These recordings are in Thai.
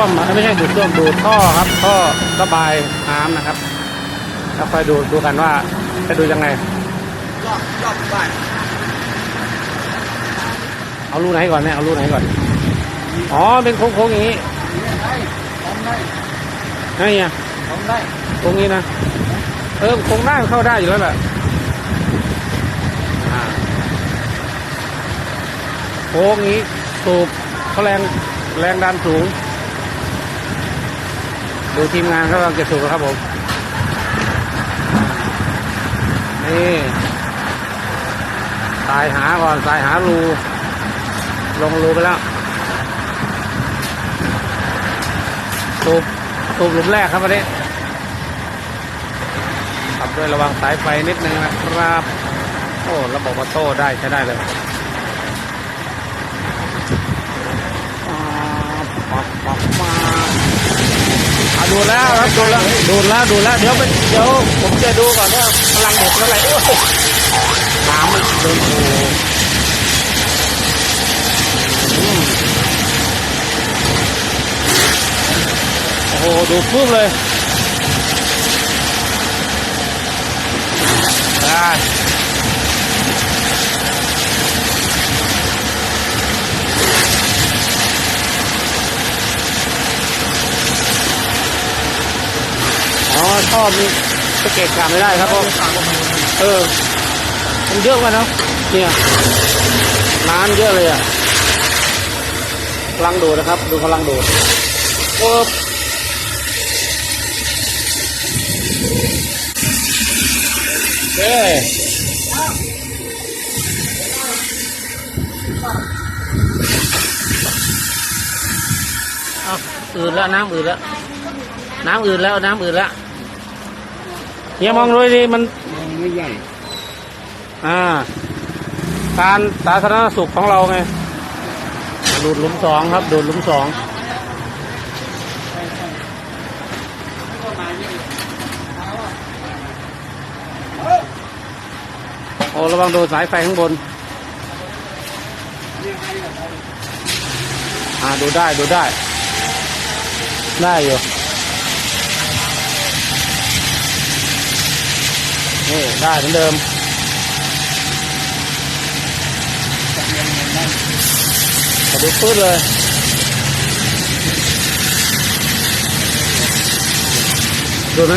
วมไม่ใช่ดูดซ่วมดูดท่อครับท่อระบายน้ำนะครับ แล้วคอยดูดูกันว่าจะดูยังไงรอบรอบบ้านเอารูไหนก่อนเนี่ยเอารูไหนก่อนอ๋อเป็นโค้งๆอย่างนี้ได้ทำได้ไงอะทำได้ตรงนี้นะเออโค้งได้เข้าได้อยู่แล้วแหละอ่าโค้งนี้สูบเขาแรงแรงดันสูง ดูทีมงานเขากำลังจะสูบครับผม นี่สายหาก่อนสายหารู ลงรูไปแล้วสูบสูบหลุมแรกครับวันนี้ขับด้วยระวังสายไฟนิดนึงนะครับโอ้ระบบออโต้ได้ใช้ได้เลยป๊าบป๊าบป๊าบอะ ดูแล้วครับดูแล้วดูแล้วดูแล้วเดี๋ยวไปเดี๋ยวผมจะดูก่อนว่าพลังเด็กเท่าไหร่โอ้โหน้ำมันเดินโอ้โหอืมโอ้โหดูปุ๊บเลยได้ อ๋อชอบนี่สเก็ตกลับไม่ได้ครับเพราะเออ มันเยอะกันเนาะเนี่ยน้ำเยอะเลยอะพลังดูดนะครับ ดูพลังดูดโอ้เอ้อาอืดแล้วน้ำอืดแล้ว น้ำอืดแล้วน้ำอืดแล้ว เฮียมองดูดิมันไม่ใหญ่อ่า การสาธารณสุขของเราไงดูดหลุมสองครับ ดูดหลุมสองโอ้ระวังโดนสายไฟข้างบน อ่าดูได้ดูได้ ได้อยู่ นี่ได้เหมือนเดิมกระดูกปื้ดเลยดูไหม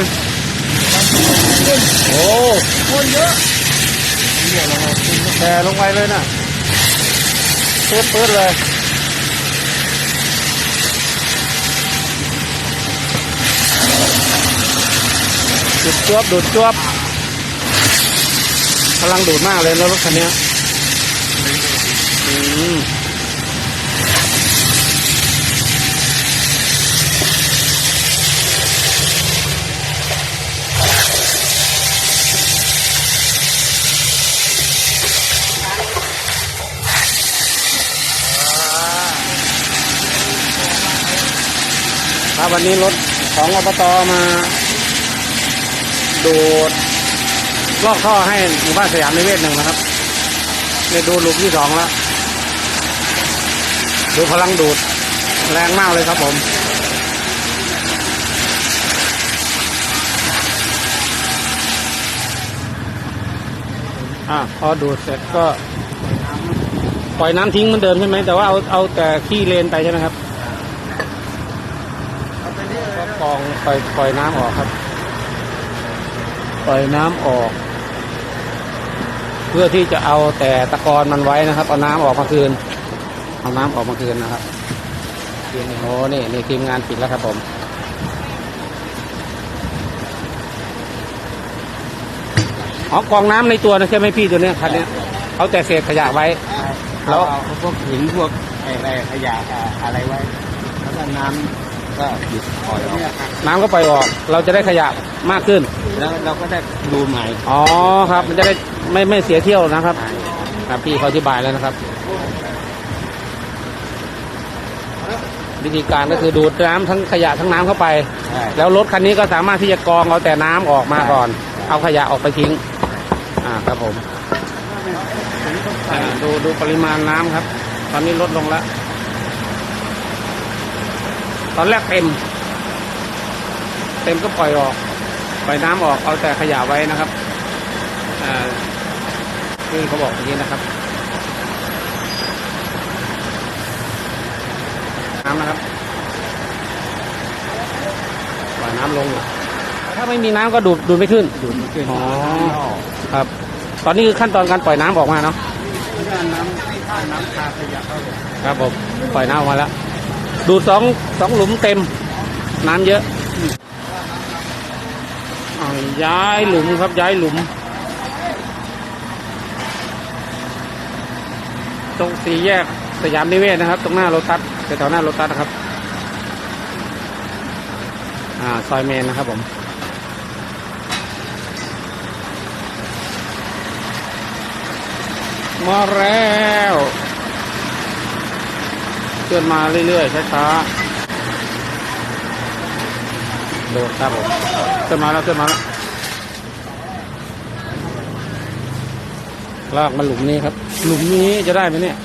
โอ้คนเยอะแชร์ลงไปเลยนะปื้ดปื้ดเลยดูดจวบดูดจวบ พลังดูดมากเลยนะรถคันนี้อืมครับวันนี้รถของอบตมา ดูด ลอกท่อให้หมู่บ้านสยามในเวทหนึ่งนะครับเนี่ยดูหลุมที่สองแล้ว ดูพลังดูดแรงมากเลยครับผมอะพอดูดเสร็จก็ปล่อยน้ำทิ้งเหมือนเดิมใช่ไหมแต่ว่าเอาเอาแต่ขี้เลนไปใช่ไหมครับเอาไปลยก็กองปล่อยปล่อยน้ำออกครับ ปล่อยน้ำออก เพื่อที่จะเอาแต่ตะกอนมันไว้นะครับเอาน้ำออกมาคืน เอาน้ำออกมาคืนนะครับคืนโอ้นี่นี่ทีมงานปิดแล้วครับผมอ๋อกองน้ำในตัวนะใช่ไหมพี่ตัวเนี้ยคันเนี้ยเอาแต่เศษขยะไว้ แล้วเอาพวกหินพวกอะไรขยะอะไรไว้ แล้วก็น้ำ ก็หยุดปล่อยออกน้ำก็ปล่อยออก เราจะได้ขยะมากขึ้น แล้วเราก็ได้ดูใหม่อ๋อครับ มันจะได้ไม่ไม่เสียเที่ยวนะครับ ครับพี่เขาอธิบายแล้วนะครับ วิธีการก็คือดูดน้ำทั้งขยะทั้งน้ำเข้าไป ใช่แล้วรถคันนี้ก็สามารถที่จะกรองเอาแต่น้ำออกมาก่อน เอาขยะออกไปทิ้ง อ่าครับผมอ่าดูดูปริมาณน้ำครับ ตอนนี้ลดลงแล้ว ตอนแรกเต็ม เต็มก็ปล่อยออกปล่อยน้ำออกเอาแต่ขยะไว้นะครับอ่าคือเขาบอกอย่างนี้นะครับ น้ำนะครับปล่อยน้ำลงอยู่ถ้าไม่มีน้ำก็ดูดดูดไม่ขึ้นดูดมันขึ้นอ๋อน้ำออกครับ ตอนนี้คือขั้นตอนการปล่อยน้ำออกมาเนาะแล้วก็น้ำน้ำคาขยะเข้าเลยครับผมปล่อยน้ำออกมาแล้ว ดูสองสองหลุมเต็ม น้ำเยอะย้ายหลุมครับย้ายหลุม ตรงสี่แยกสยามนิเวศนะครับ ตรงหน้าโรตัสแถวหน้าโรตัสนะครับ อ่าซอยเมนนะครับผมมาแล้ว ลื่อนมาเรื่อยๆช้าๆโดดครับผมเคลื่อนมาแล้วเคลื่อนมาแล้วลากมาหลุมนี้ครับ หลุมนี้จะได้ไหมเนี่ย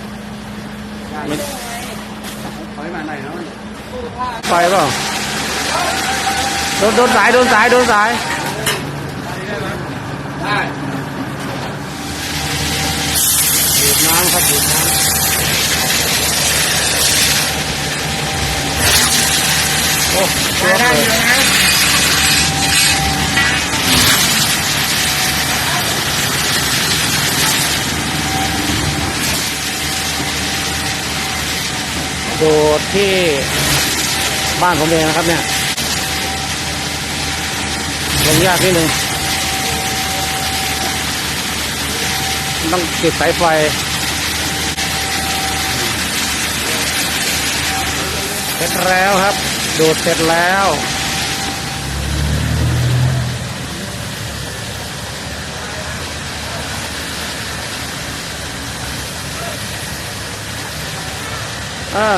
ไม่ถอยมาหนเนาะไปเปล่าโดนโดนสายโดนสายโดนสายได้ดูดน้ำครับดูดน้ำ ได้อยู่นะโดดที่บ้านผมเองนะครับเนี่ยลงยากนิดนึงต้องติดสายไฟเสร็จแล้วครับ ดดเสร็จแล้ว อ่า